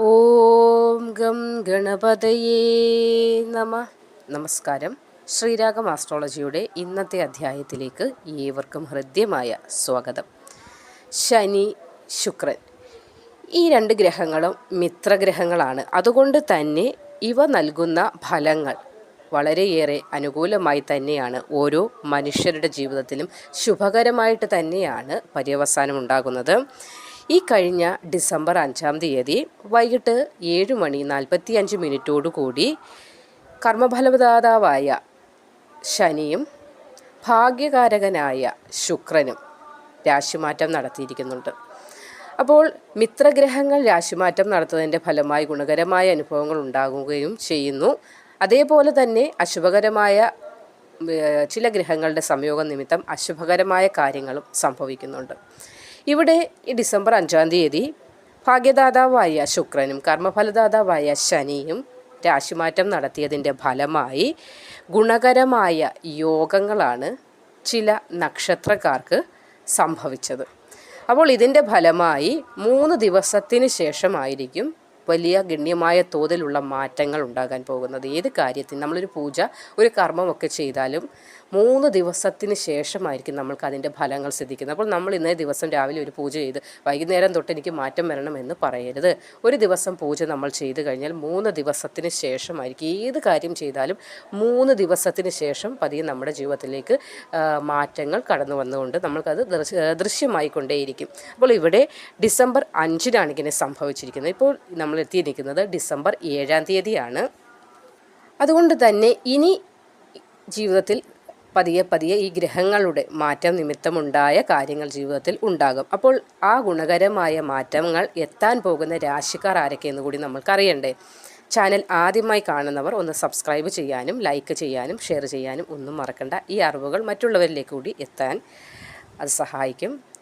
ഓം gum ഗണപതയേ നമ. നമസ്കാരം. ശ്രീരാഗം ആസ്ട്രോളജിയുടെ ഇന്നത്തെ അധ്യായത്തിലേക്ക് ഏവർക്കും ഹൃദ്യമായ സ്വാഗതം. ശനി ശുക്രൻ ഈ രണ്ട് ഗ്രഹങ്ങളും മിത്രഗ്രഹങ്ങളാണ്. അതുകൊണ്ട് തന്നെ ഇവ നൽകുന്ന ഫലങ്ങൾ വളരെയേറെ അനുകൂലമായി തന്നെയാണ് ഓരോ മനുഷ്യരുടെ ജീവിതത്തിലും ശുഭകരമായിട്ട് തന്നെയാണ് പര്യവസാനം ഉണ്ടാകുന്നത് ഈ കഴിഞ്ഞ ഡിസംബർ അഞ്ചാം തീയതി വൈകിട്ട് ഏഴ് മണി നാൽപ്പത്തി അഞ്ച് മിനിറ്റോടുകൂടി കർമ്മഫലദാതാവായ ശനിയും ഭാഗ്യകാരകനായ ശുക്രനും രാശിമാറ്റം നടത്തിയിരിക്കുന്നുണ്ട്. അപ്പോൾ മിത്രഗ്രഹങ്ങൾ രാശിമാറ്റം നടത്തുന്നതിന്റെ ഫലമായി ഗുണകരമായ അനുഭവങ്ങൾ ഉണ്ടാകുകയും ചെയ്യുന്നു. അതേപോലെ തന്നെ അശുഭകരമായ ചില ഗ്രഹങ്ങളുടെ സംയോഗം നിമിത്തം അശുഭകരമായ കാര്യങ്ങളും സംഭവിക്കുന്നുണ്ട്. ഇവിടെ ഡിസംബർ അഞ്ചാം തീയതി ഭാഗ്യദാതാവായ ശുക്രനും കർമ്മഫലദാതാവായ ശനിയും രാശിമാറ്റം നടത്തിയതിന്റെ ഫലമായി ഗുണകരമായ യോഗങ്ങളാണ് ചില നക്ഷത്രക്കാർക്ക് സംഭവിച്ചത്. അപ്പോൾ ഇതിന്റെ ഫലമായി മൂന്ന് ദിവസത്തിന് ശേഷമായിരിക്കും വലിയ ഗണ്യമായ തോതിലുള്ള മാറ്റങ്ങൾ ഉണ്ടാകാൻ പോകുന്നത്. ഏത് കാര്യത്തിന് നമ്മളൊരു പൂജ ഒരു കർമ്മമൊക്കെ ചെയ്താലും മൂന്ന് ദിവസത്തിന് ശേഷമായിരിക്കും നമ്മൾക്ക് അതിന്റെ ഫലങ്ങൾ സിദ്ധിക്കുന്നത്. അപ്പോൾ നമ്മൾ ഇന്നേ ദിവസം രാവിലെ ഒരു പൂജ ചെയ്ത് വൈകുന്നേരം തൊട്ട് എനിക്ക് മാറ്റം വരണമെന്ന് പറയരുത്. ഒരു ദിവസം പൂജ നമ്മൾ ചെയ്തു കഴിഞ്ഞാൽ മൂന്ന് ദിവസത്തിന് ശേഷമായിരിക്കും. ഏത് കാര്യം ചെയ്താലും മൂന്ന് ദിവസത്തിന് ശേഷം പതിയെ നമ്മുടെ ജീവിതത്തിലേക്ക് മാറ്റങ്ങൾ കടന്നു വന്നുകൊണ്ട് നമ്മൾക്കത് ദൃശ്യമായിക്കൊണ്ടേയിരിക്കും ദൃശ്യമായി കൊണ്ടേയിരിക്കും അപ്പോൾ ഇവിടെ ഡിസംബർ അഞ്ചിനാണ് ഇങ്ങനെ സംഭവിച്ചിരിക്കുന്നത്. ഇപ്പോൾ നമ്മൾ എത്തിയിരിക്കുന്നത് ഡിസംബർ ഏഴാം തീയതിയാണ്. അതുകൊണ്ട് തന്നെ ഇനി ജീവിതത്തിൽ പതിയെ പതിയെ ഈ ഗ്രഹങ്ങളുടെ മാറ്റം നിമിത്തമുണ്ടായ കാര്യങ്ങൾ ജീവിതത്തിൽ ഉണ്ടാകും. അപ്പോൾ ആ ഗുണകരമായ മാറ്റങ്ങൾ എത്താൻ പോകുന്ന രാശിക്കാർ ആരൊക്കെയെന്ന് കൂടി നമ്മൾക്കറിയണ്ടേ? ചാനൽ ആദ്യമായി കാണുന്നവർ ഒന്ന് സബ്സ്ക്രൈബ് ചെയ്യാനും ലൈക്ക് ചെയ്യാനും ഷെയർ ചെയ്യാനും ഒന്നും മറക്കണ്ട. ഈ അറിവുകൾ മറ്റുള്ളവരിലേക്ക് കൂടി എത്താൻ അത് സഹായിക്കും.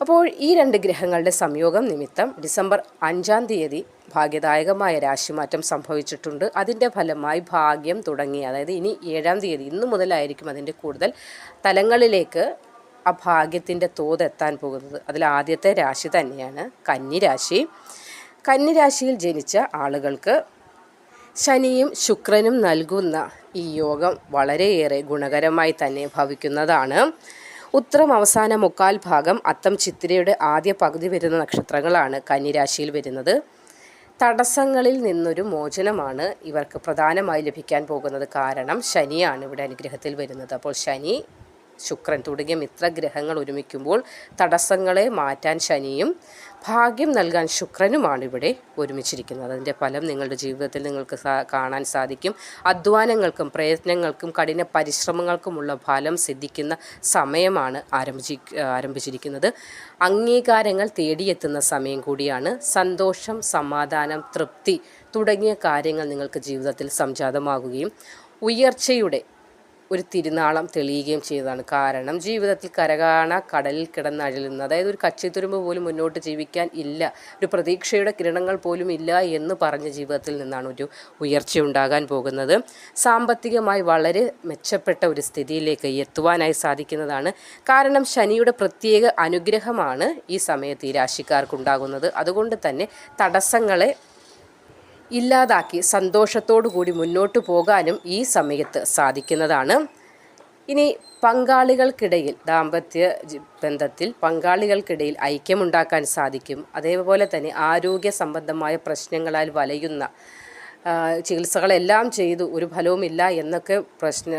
അപ്പോൾ ഈ രണ്ട് ഗ്രഹങ്ങളുടെ സംയോഗം നിമിത്തം ഡിസംബർ അഞ്ചാം തീയതി ഭാഗ്യദായകമായ രാശിമാറ്റം സംഭവിച്ചിട്ടുണ്ട്. അതിന്റെ ഫലമായി ഭാഗ്യം തുടങ്ങി. അതായത് ഇനി ഏഴാം തീയതി ഇന്നു മുതലായിരിക്കും അതിന്റെ കൂടുതൽ തലങ്ങളിലേക്ക് ആ ഭാഗ്യത്തിന്റെ തോത് എത്താൻ പോകുന്നത്. അതിൽ ആദ്യത്തെ രാശി തന്നെയാണ് കന്നിരാശി കന്നിരാശിയിൽ ജനിച്ച ആളുകൾക്ക് ശനിയും ശുക്രനും നൽകുന്ന ഈ യോഗം വളരെയേറെ ഗുണകരമായി തന്നെ ഭവിക്കുന്നതാണ്. ഉത്തരം അവസാന മുക്കാൽ ഭാഗം അത്തം ചിത്തിരയുടെ ആദ്യ പകുതി വരുന്ന നക്ഷത്രങ്ങളാണ് കന്നിരാശിയിൽ വരുന്നത്. തടസ്സങ്ങളിൽ നിന്നൊരു മോചനമാണ് ഇവർക്ക് പ്രധാനമായി ലഭിക്കാൻ പോകുന്നത്. കാരണം ശനിയാണ് ഇവിടെ അനുഗ്രഹത്തിൽ വരുന്നത്. അപ്പോൾ ശനി ശുക്രൻ തുടങ്ങിയ മിത്രഗ്രഹങ്ങൾ ഒരുമിക്കുമ്പോൾ തടസ്സങ്ങളെ മാറ്റാൻ ശനിയും ഭാഗ്യം നൽകാൻ ശുക്രനുമാണ് ഇവിടെ ഒരുമിച്ചിരിക്കുന്നത്. അതിന്റെ ഫലം നിങ്ങളുടെ ജീവിതത്തിൽ നിങ്ങൾക്ക് കാണാൻ സാധിക്കും. അധ്വാനങ്ങൾക്കും പ്രയത്നങ്ങൾക്കും കഠിന പരിശ്രമങ്ങൾക്കുമുള്ള ഫലം സിദ്ധിക്കുന്ന സമയമാണ് ആരംഭിച്ചി ആരംഭിച്ചിരിക്കുന്നത്. അംഗീകാരങ്ങൾ തേടിയെത്തുന്ന സമയം കൂടിയാണ്. സന്തോഷം സമാധാനം തൃപ്തി തുടങ്ങിയ കാര്യങ്ങൾ നിങ്ങൾക്ക് ജീവിതത്തിൽ സംജാതമാകുകയും ഉയർച്ചയുടെ ഒരു തിരുനാളം തെളിയുകയും ചെയ്തതാണ്. കാരണം ജീവിതത്തിൽ കരകാണ കടലിൽ കിടന്നഴലുന്ന അതായത് ഒരു കച്ചിത്തുരുമ്പ് പോലും മുന്നോട്ട് ജീവിക്കാൻ ഇല്ല. ഒരു പ്രതീക്ഷയുടെ കിരണങ്ങൾ പോലും ഇല്ല എന്ന് പറഞ്ഞ ജീവിതത്തിൽ നിന്നാണ് ഒരു ഉയർച്ച ഉണ്ടാകാൻ പോകുന്നത്. സാമ്പത്തികമായി വളരെ മെച്ചപ്പെട്ട ഒരു സ്ഥിതിയിലേക്ക് എത്തുവാനായി സാധിക്കുന്നതാണ്. കാരണം ശനിയുടെ പ്രത്യേക അനുഗ്രഹമാണ് ഈ സമയത്ത് ഈ രാശിക്കാർക്ക് ഉണ്ടാകുന്നത്. അതുകൊണ്ട് തന്നെ തടസ്സങ്ങളെ ഇല്ലാതാക്കി സന്തോഷത്തോടു കൂടി മുന്നോട്ട് പോകാനും ഈ സമയത്ത് സാധിക്കുന്നതാണ്. ഇനി പങ്കാളികൾക്കിടയിൽ ദാമ്പത്യ ബന്ധത്തിൽ പങ്കാളികൾക്കിടയിൽ ഐക്യമുണ്ടാക്കാൻ സാധിക്കും. അതേപോലെ തന്നെ ആരോഗ്യ സംബന്ധമായ പ്രശ്നങ്ങളാൽ വലയുന്ന ചികിത്സകളെല്ലാം ചെയ്തു ഒരു ഫലവുമില്ല എന്നൊക്കെ പ്രശ്ന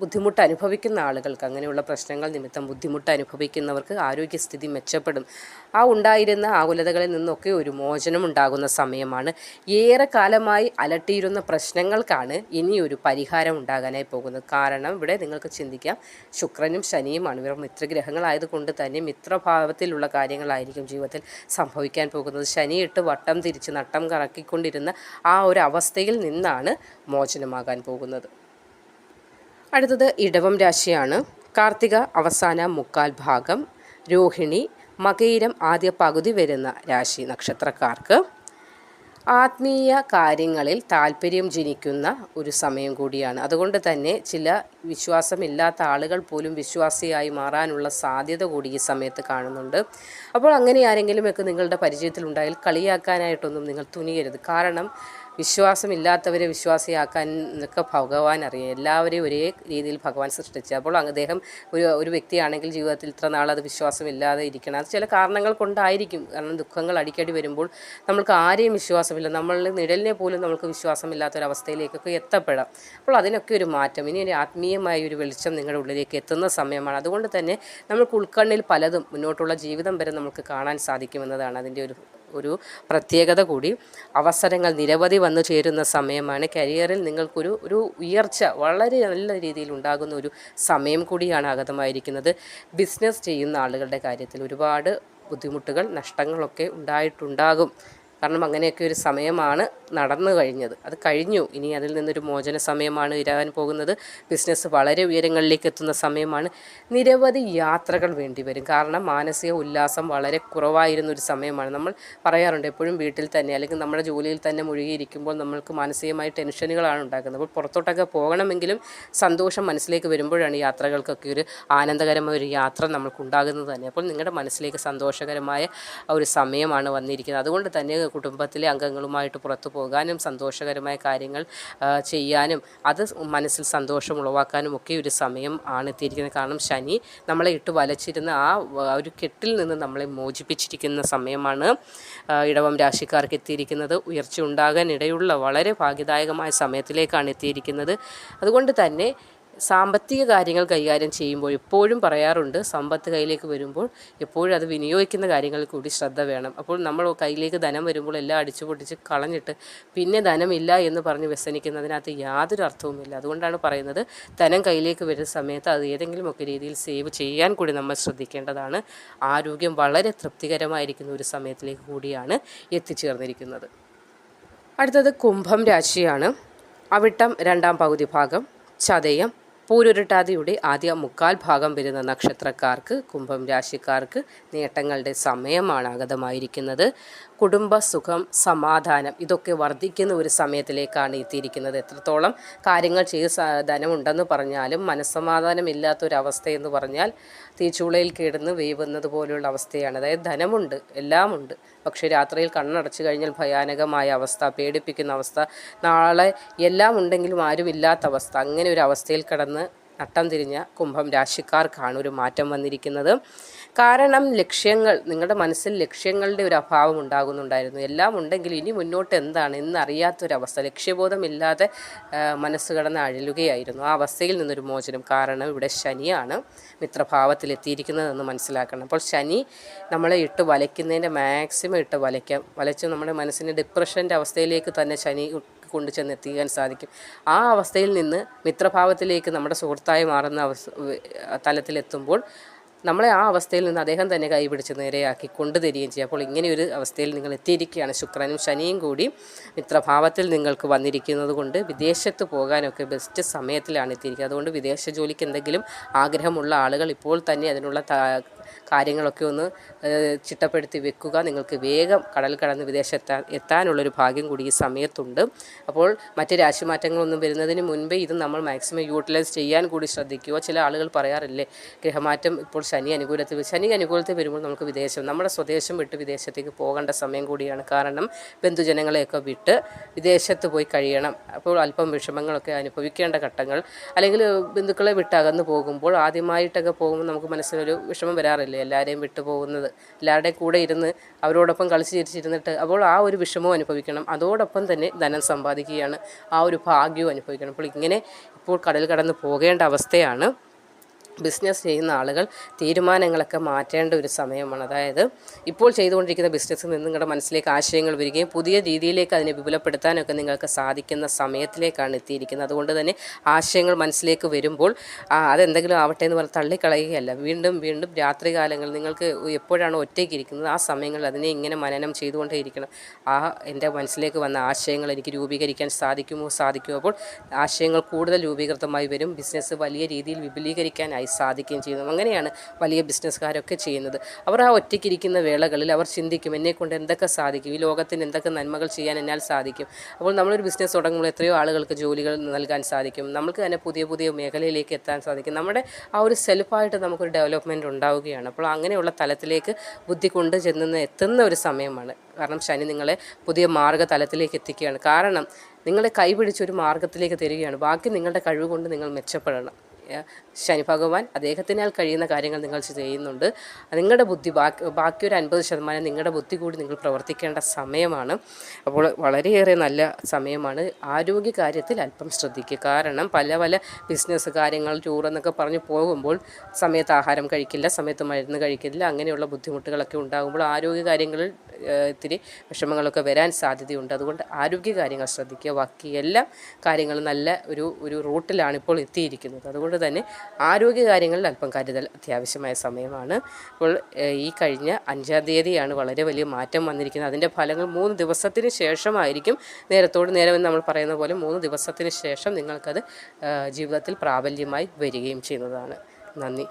ബുദ്ധിമുട്ട് അനുഭവിക്കുന്ന ആളുകൾക്ക് അങ്ങനെയുള്ള പ്രശ്നങ്ങൾ നിമിത്തം ബുദ്ധിമുട്ട് അനുഭവിക്കുന്നവർക്ക് ആരോഗ്യസ്ഥിതി മെച്ചപ്പെടും. ആ ഉണ്ടായിരുന്ന ആകുലതകളിൽ നിന്നൊക്കെ ഒരു മോചനം ഉണ്ടാകുന്ന സമയമാണ്. ഏറെ കാലമായി അലട്ടിയിരുന്ന പ്രശ്നങ്ങൾക്കാണ് ഇനിയൊരു പരിഹാരം ഉണ്ടാകാനായി പോകുന്നത്. കാരണം ഇവിടെ നിങ്ങൾക്ക് ചിന്തിക്കാം ശുക്രനും ശനിയുമാണ്. ഇവർ മിത്രഗ്രഹങ്ങളായതുകൊണ്ട് തന്നെ മിത്രഭാവത്തിലുള്ള കാര്യങ്ങളായിരിക്കും ജീവിതത്തിൽ സംഭവിക്കാൻ പോകുന്നത്. ശനിയിട്ട് വട്ടം തിരിച്ച് നട്ടം കറക്കിക്കൊണ്ടിരുന്ന ആ ഒരു അവസ്ഥയിൽ നിന്നാണ് മോചനമാകാൻ പോകുന്നത്. അടുത്തത് ഇടവം രാശിയാണ്. കാർത്തിക അവസാന മുക്കാൽ ഭാഗം. രോഹിണി മകയിരം ആദ്യ പകുതി വരുന്ന രാശി നക്ഷത്രക്കാർക്ക്. ആത്മീയ കാര്യങ്ങളിൽ താല്പര്യം ജനിക്കുന്ന ഒരു സമയം കൂടിയാണ്. അതുകൊണ്ട് തന്നെ ചില വിശ്വാസമില്ലാത്ത ആളുകൾ പോലും വിശ്വാസിയായി മാറാനുള്ള സാധ്യത കൂടി ഈ സമയത്ത് കാണുന്നുണ്ട്. അപ്പോൾ അങ്ങനെ ആരെങ്കിലുമൊക്കെ നിങ്ങളുടെ പരിചയത്തിലുണ്ടായാൽ കളിയാക്കാനായിട്ടൊന്നും നിങ്ങൾ തുനിയരുത്. കാരണം വിശ്വാസമില്ലാത്തവരെ വിശ്വാസിയാക്കാൻ എന്നൊക്കെ ഭഗവാൻ അറിയാം. എല്ലാവരെയും ഒരേ രീതിയിൽ ഭഗവാൻ സൃഷ്ടിച്ചു. അപ്പോൾ അദ്ദേഹം ഒരു ഒരു വ്യക്തിയാണെങ്കിൽ ജീവിതത്തിൽ ഇത്ര നാളത് വിശ്വാസമില്ലാതെ ഇരിക്കണം. അത് ചില കാരണങ്ങൾ കൊണ്ടായിരിക്കും. കാരണം ദുഃഖങ്ങൾ അടിക്കടി വരുമ്പോൾ നമ്മൾക്ക് ആരെയും വിശ്വാസമില്ല. നമ്മൾ നിഴലിനെ പോലും നമുക്ക് വിശ്വാസമില്ലാത്തൊരവസ്ഥയിലേക്കൊക്കെ എത്തപ്പെടാം. അപ്പോൾ അതിനൊക്കെ ഒരു മാറ്റം. ഇനി ഒരു ആത്മീയമായ ഒരു വെളിച്ചം നിങ്ങളുടെ ഉള്ളിലേക്ക് എത്തുന്ന സമയമാണ്. അതുകൊണ്ട് തന്നെ നമുക്ക് ഉൾക്കണ്ണിൽ പലതും മുന്നോട്ടുള്ള ജീവിതം വരെ നമുക്ക് കാണാൻ സാധിക്കുമെന്നതാണ് അതിന്റെ ഒരു ഒരു പ്രത്യേകത കൂടി. അവസരങ്ങൾ നിരവധി വന്നു ചേരുന്ന സമയമാണ്. കരിയറിൽ നിങ്ങൾക്കൊരു ഒരു ഉയർച്ച വളരെ നല്ല രീതിയിൽ ഉണ്ടാകുന്ന ഒരു സമയം കൂടിയാണ് ആഗതമായിരിക്കുന്നത് ബിസിനസ് ചെയ്യുന്ന ആളുകളുടെ കാര്യത്തിൽ ഒരുപാട് ബുദ്ധിമുട്ടുകൾ നഷ്ടങ്ങളൊക്കെ ഉണ്ടായിട്ടുണ്ടാകും. കാരണം അങ്ങനെയൊക്കെ ഒരു സമയമാണ് നടന്നു കഴിഞ്ഞത്. അത് കഴിഞ്ഞു. ഇനി അതിൽ നിന്നൊരു മോചന സമയമാണ് വരാൻ പോകുന്നത്. ബിസിനസ് വളരെ ഉയരങ്ങളിലേക്ക് എത്തുന്ന സമയമാണ്. നിരവധി യാത്രകൾ വേണ്ടി വരും. കാരണം മാനസിക ഉല്ലാസം വളരെ കുറവായിരുന്ന ഒരു സമയമാണ്. നമ്മൾ പറയാറുണ്ട് എപ്പോഴും വീട്ടിൽ തന്നെ അല്ലെങ്കിൽ നമ്മുടെ ജോലിയിൽ തന്നെ മുഴുകിയിരിക്കുമ്പോൾ നമ്മൾക്ക് മാനസികമായ ടെൻഷനുകളാണ് ഉണ്ടാക്കുന്നത്. അപ്പോൾ പുറത്തോട്ടൊക്കെ പോകണമെങ്കിലും സന്തോഷം മനസ്സിലേക്ക് വരുമ്പോഴാണ് യാത്രകൾക്കൊക്കെ ഒരു ആനന്ദകരമായ ഒരു യാത്ര നമ്മൾക്ക് ഉണ്ടാകുന്നത് തന്നെ. അപ്പോൾ നിങ്ങളുടെ മനസ്സിലേക്ക് സന്തോഷകരമായ ഒരു സമയമാണ് വന്നിരിക്കുന്നത്. അതുകൊണ്ട് തന്നെ കുടുംബത്തിലെ അംഗങ്ങളുമായിട്ട് പുറത്തു പോകാനും സന്തോഷകരമായ കാര്യങ്ങൾ ചെയ്യാനും അത് മനസ്സിൽ സന്തോഷം ഉളവാക്കാനും ഒക്കെ ഒരു സമയം ആണ് എത്തിയിരിക്കുന്നത്. കാരണം ശനി നമ്മളെ ഇട്ട് വലച്ചിരുന്ന ആ ഒരു കെട്ടിൽ നിന്ന് നമ്മളെ മോചിപ്പിച്ചിരിക്കുന്ന സമയമാണ് ഇടവം രാശിക്കാർക്ക് എത്തിയിരിക്കുന്നത്. ഉയർച്ച ഉണ്ടാകാൻ ഇടയുള്ള വളരെ ഭാഗ്യദായകമായ സമയത്തിലേക്കാണ് എത്തിയിരിക്കുന്നത്. അതുകൊണ്ട് തന്നെ സാമ്പത്തിക കാര്യങ്ങൾ കൈകാര്യം ചെയ്യുമ്പോൾ എപ്പോഴും പറയാറുണ്ട് സമ്പത്ത് കയ്യിലേക്ക് വരുമ്പോൾ എപ്പോഴും അത് വിനിയോഗിക്കുന്ന കാര്യങ്ങളിൽ കൂടി ശ്രദ്ധ വേണം. അപ്പോൾ നമ്മൾ കയ്യിലേക്ക് ധനം വരുമ്പോൾ എല്ലാം അടിച്ചു പൊട്ടിച്ച് കളഞ്ഞിട്ട് പിന്നെ ധനമില്ല എന്ന് പറഞ്ഞ് വ്യസനിക്കുന്നതിനകത്ത് യാതൊരു അർത്ഥവുമില്ല. അതുകൊണ്ടാണ് പറയുന്നത് ധനം കയ്യിലേക്ക് വരുന്ന സമയത്ത് അത് ഏതെങ്കിലുമൊക്കെ രീതിയിൽ സേവ് ചെയ്യാൻ കൂടി നമ്മൾ ശ്രദ്ധിക്കേണ്ടതാണ്. ആരോഗ്യം വളരെ തൃപ്തികരമായിരിക്കുന്ന ഒരു സമയത്തിലേക്ക് കൂടിയാണ് എത്തിച്ചേർന്നിരിക്കുന്നത്. അടുത്തത് കുംഭം രാശിയാണ്. അവിട്ടം രണ്ടാം പകുതി ഭാഗം ചതയം പൂരുരുട്ടാതിയുടെ ആദ്യ മുക്കാൽ ഭാഗം വരുന്ന നക്ഷത്രക്കാർക്ക് കുംഭം രാശിക്കാർക്ക് നേട്ടങ്ങളുടെ സമയമാണ് ആഗതമായിരിക്കുന്നത്. കുടുംബ സുഖം സമാധാനം ഇതൊക്കെ വർദ്ധിക്കുന്ന ഒരു സമയത്തിലേക്കാണ് എത്തിയിരിക്കുന്നത്. എത്രത്തോളം കാര്യങ്ങൾ ചെയ്ത് ധനമുണ്ടെന്ന് പറഞ്ഞാലും മനസ്സമാധാനം ഇല്ലാത്തൊരവസ്ഥ എന്ന് പറഞ്ഞാൽ തീച്ചൂളയിൽ കിടന്ന് വേവുന്നത് പോലെയുള്ള അവസ്ഥയാണ്. അതായത് ധനമുണ്ട് എല്ലാമുണ്ട്. പക്ഷേ രാത്രിയിൽ കണ്ണടച്ചു കഴിഞ്ഞാൽ ഭയാനകമായ അവസ്ഥ പേടിപ്പിക്കുന്ന അവസ്ഥ നാളെ എല്ലാം ഉണ്ടെങ്കിലും ആരും ഇല്ലാത്ത അവസ്ഥ അങ്ങനെ ഒരു അവസ്ഥയിൽ കിടന്ന് നട്ടം തിരിഞ്ഞ കുംഭം രാശിക്കാർക്കാണ് ഒരു മാറ്റം വന്നിരിക്കുന്നത്. കാരണം ലക്ഷ്യങ്ങൾ നിങ്ങളുടെ മനസ്സിൽ ലക്ഷ്യങ്ങളുടെ ഒരു അഭാവം ഉണ്ടാകുന്നുണ്ടായിരുന്നു. എല്ലാം ഉണ്ടെങ്കിൽ ഇനി മുന്നോട്ട് എന്താണ്? എന്നറിയാത്തൊരവസ്ഥ ലക്ഷ്യബോധമില്ലാതെ മനസ്സ് കടന്ന് അഴലുകയായിരുന്നു. ആ അവസ്ഥയിൽ നിന്നൊരു മോചനം. കാരണം ഇവിടെ ശനിയാണ് മിത്രഭാവത്തിൽ എത്തിയിരിക്കുന്നതെന്ന് മനസ്സിലാക്കണം. അപ്പോൾ ശനി നമ്മളെ ഇട്ട് വലയ്ക്കുന്നതിന്റെ മാക്സിമം ഇട്ട് വലയ്ക്കാം. വലച്ച് നമ്മുടെ മനസ്സിന്റെ ഡിപ്രഷന്റെ അവസ്ഥയിലേക്ക് തന്നെ ശനി കൊണ്ടു ചെന്ന് എത്തിക്കാൻ സാധിക്കും. ആ അവസ്ഥയിൽ നിന്ന് മിത്രഭാവത്തിലേക്ക് നമ്മുടെ സുഹൃത്തായി മാറുന്ന അവസ്ഥ തലത്തിലെത്തുമ്പോൾ നമ്മളെ ആ അവസ്ഥയിൽ നിന്ന് അദ്ദേഹം തന്നെ കൈപിടിച്ച് നേരെയാക്കി കൊണ്ടുതരികയും ചെയ്യും. അപ്പോൾ ഇങ്ങനെയൊരു അവസ്ഥയിൽ നിങ്ങൾ എത്തിയിരിക്കുകയാണ്. ശുക്രനും ശനിയും കൂടി മിത്രഭാവത്തിൽ നിങ്ങൾക്ക് വന്നിരിക്കുന്നത് കൊണ്ട് വിദേശത്ത് പോകാനൊക്കെ ബെസ്റ്റ് സമയത്തിലാണ് എത്തിയിരിക്കുന്നത്. അതുകൊണ്ട് വിദേശ ജോലിക്ക് എന്തെങ്കിലും ആഗ്രഹമുള്ള ആളുകൾ ഇപ്പോൾ തന്നെ അതിനുള്ള കാര്യങ്ങളൊക്കെ ഒന്ന് ചിട്ടപ്പെടുത്തി വെക്കുക. നിങ്ങൾക്ക് വേഗം കടൽ കടന്ന് വിദേശത്ത് എത്താനുള്ളൊരു ഭാഗ്യം കൂടി ഈ സമയത്തുണ്ട്. അപ്പോൾ മറ്റ് രാശിമാറ്റങ്ങളൊന്നും വരുന്നതിന് മുൻപേ ഇത് നമ്മൾ മാക്സിമം യൂട്ടിലൈസ് ചെയ്യാൻ കൂടി ശ്രദ്ധിക്കുക. ചില ആളുകൾ പറയാറില്ലേ ഗ്രഹമാറ്റം ഇപ്പോൾ ശനി അനുകൂലത്തിൽ ശനി അനുകൂലത്തിൽ വരുമ്പോൾ നമുക്ക് വിദേശം നമ്മുടെ സ്വദേശം വിട്ട് വിദേശത്തേക്ക് പോകേണ്ട സമയം കൂടിയാണ്. കാരണം ബന്ധുജനങ്ങളെയൊക്കെ വിട്ട് വിദേശത്ത് പോയി കഴിയണം. അപ്പോൾ അല്പം വിഷമങ്ങളൊക്കെ അനുഭവിക്കേണ്ട ഘട്ടങ്ങൾ. അല്ലെങ്കിൽ ബന്ധുക്കളെ വിട്ടകന്ന് പോകുമ്പോൾ ആദ്യമായിട്ടൊക്കെ പോകുമ്പോൾ നമുക്ക് മനസ്സിലൊരു വിഷമം വരാറില്ലേ. എല്ലാവരെയും വിട്ടുപോകുന്നത്. എല്ലാവരുടെയും കൂടെ ഇരുന്ന് അവരോടൊപ്പം കളിച്ച് ചിരിച്ചിരുന്നിട്ട് അപ്പോൾ ആ ഒരു വിഷമവും അനുഭവിക്കണം. അതോടൊപ്പം തന്നെ ധനം സമ്പാദിക്കുകയാണ്. ആ ഒരു ഭാഗ്യവും അനുഭവിക്കണം. അപ്പോൾ ഇങ്ങനെ ഇപ്പോൾ കടൽ കടന്ന് പോകേണ്ട അവസ്ഥയാണ് ബിസിനസ് ചെയ്യുന്ന ആളുകൾ തീരുമാനങ്ങളൊക്കെ മാറ്റേണ്ട ഒരു സമയമാണ്. അതായത് ഇപ്പോൾ ചെയ്തുകൊണ്ടിരിക്കുന്ന ബിസിനസ്സിൽ നിന്ന് നിങ്ങളുടെ മനസ്സിലേക്ക് ആശയങ്ങൾ വരികയും പുതിയ രീതിയിലേക്ക് അതിനെ വിപുലപ്പെടുത്താനൊക്കെ നിങ്ങൾക്ക് സാധിക്കുന്ന സമയത്തിലേക്കാണ് എത്തിയിരിക്കുന്നത്. അതുകൊണ്ട് തന്നെ ആശയങ്ങൾ മനസ്സിലേക്ക് വരുമ്പോൾ അതെന്തെങ്കിലും ആവട്ടെ എന്ന് പറഞ്ഞ് തള്ളിക്കളയുകയല്ല. വീണ്ടും വീണ്ടും രാത്രികാലങ്ങൾ നിങ്ങൾക്ക് എപ്പോഴാണ് ഒറ്റയ്ക്ക് ഇരിക്കുന്നത് ആ സമയങ്ങളിൽ അതിനെ ഇങ്ങനെ മനനം ചെയ്തുകൊണ്ടേ ഇരിക്കണം. ആ എന്റെ മനസ്സിലേക്ക് വന്ന ആശയങ്ങൾ എനിക്ക് രൂപീകരിക്കാൻ സാധിക്കുമോ? സാധിക്കുമോ? അപ്പോൾ ആശയങ്ങൾ കൂടുതൽ രൂപീകൃതമായി വരും. ബിസിനസ് വലിയ രീതിയിൽ വിപുലീകരിക്കാനായി ചെയ്യാനായി സാധിക്കുകയും ചെയ്യുന്നു. അങ്ങനെയാണ് വലിയ ബിസിനസ്സുകാരൊക്കെ ചെയ്യുന്നത്. അവർ ആ ഒറ്റയ്ക്കിരിക്കുന്ന വേളകളിൽ അവർ ചിന്തിക്കും എന്നെക്കൊണ്ട് എന്തൊക്കെ സാധിക്കും? ഈ ലോകത്തിന് എന്തൊക്കെ നന്മകൾ ചെയ്യാൻ എന്നാൽ സാധിക്കും? അപ്പോൾ നമ്മളൊരു ബിസിനസ് തുടങ്ങുമ്പോൾ എത്രയോ ആളുകൾക്ക് ജോലികൾ നൽകാൻ സാധിക്കും. നമുക്ക് തന്നെ പുതിയ പുതിയ മേഖലയിലേക്ക് എത്താൻ സാധിക്കും. നമ്മുടെ ആ ഒരു സെൽഫായിട്ട് നമുക്കൊരു ഡെവലപ്മെന്റ് ഉണ്ടാവുകയാണ്. അപ്പോൾ അങ്ങനെയുള്ള തലത്തിലേക്ക് ബുദ്ധി കൊണ്ട് ചെന്ന് എത്തുന്ന ഒരു സമയമാണ്. കാരണം ശനി നിങ്ങളെ പുതിയ മാർഗ തലത്തിലേക്ക് എത്തിക്കുകയാണ്. കാരണം നിങ്ങളെ കൈപിടിച്ച് ഒരു മാർഗത്തിലേക്ക് തരികയാണ്. ബാക്കി നിങ്ങളുടെ കഴിവ് കൊണ്ട് നിങ്ങൾ മെച്ചപ്പെടണം. ശനി ഭഗവാൻ അദ്ദേഹത്തിനാൽ കഴിയുന്ന കാര്യങ്ങൾ നിങ്ങൾ ചെയ്യുന്നുണ്ട്. നിങ്ങളുടെ ബുദ്ധി ബാക്കി ബാക്കി ഒരു അൻപത് ശതമാനം നിങ്ങളുടെ ബുദ്ധി കൂടി നിങ്ങൾ പ്രവർത്തിക്കേണ്ട സമയമാണ്. അപ്പോൾ വളരെയേറെ നല്ല സമയമാണ്. ആരോഗ്യ കാര്യത്തിൽ അല്പം ശ്രദ്ധിക്കുക. കാരണം പല പല ബിസിനസ് കാര്യങ്ങൾ ടൂർ എന്നൊക്കെ പറഞ്ഞ് പോകുമ്പോൾ സമയത്ത് ആഹാരം കഴിക്കില്ല സമയത്ത് മരുന്ന് കഴിക്കില്ല അങ്ങനെയുള്ള ബുദ്ധിമുട്ടുകളൊക്കെ ഉണ്ടാകുമ്പോൾ ആരോഗ്യ കാര്യങ്ങളിൽ ഇത്തിരി വിഷമങ്ങളൊക്കെ വരാൻ സാധ്യതയുണ്ട്. അതുകൊണ്ട് ആരോഗ്യ കാര്യങ്ങൾ ശ്രദ്ധിക്കുക. ബാക്കി എല്ലാ കാര്യങ്ങളും നല്ല ഒരു ഒരു റൂട്ടിലാണ് ഇപ്പോൾ എത്തിയിരിക്കുന്നത്. അതുകൊണ്ട് തന്നെ ആരോഗ്യ കാര്യങ്ങളിൽ അല്പം കരുതൽ അത്യാവശ്യമായ സമയമാണ്. അപ്പോൾ ഈ കഴിഞ്ഞ അഞ്ചാം തീയതിയാണ് വളരെ വലിയ മാറ്റം വന്നിരിക്കുന്നത്. അതിന്റെ ഫലങ്ങൾ മൂന്ന് ദിവസത്തിന് ശേഷമായിരിക്കും നേരത്തോട് നേരം നമ്മൾ പറയുന്ന പോലെ മൂന്ന് ദിവസത്തിന് ശേഷം നിങ്ങൾക്കത് ജീവിതത്തിൽ പ്രാബല്യമായി വരികയും ചെയ്യുന്നതാണ്. നന്ദി.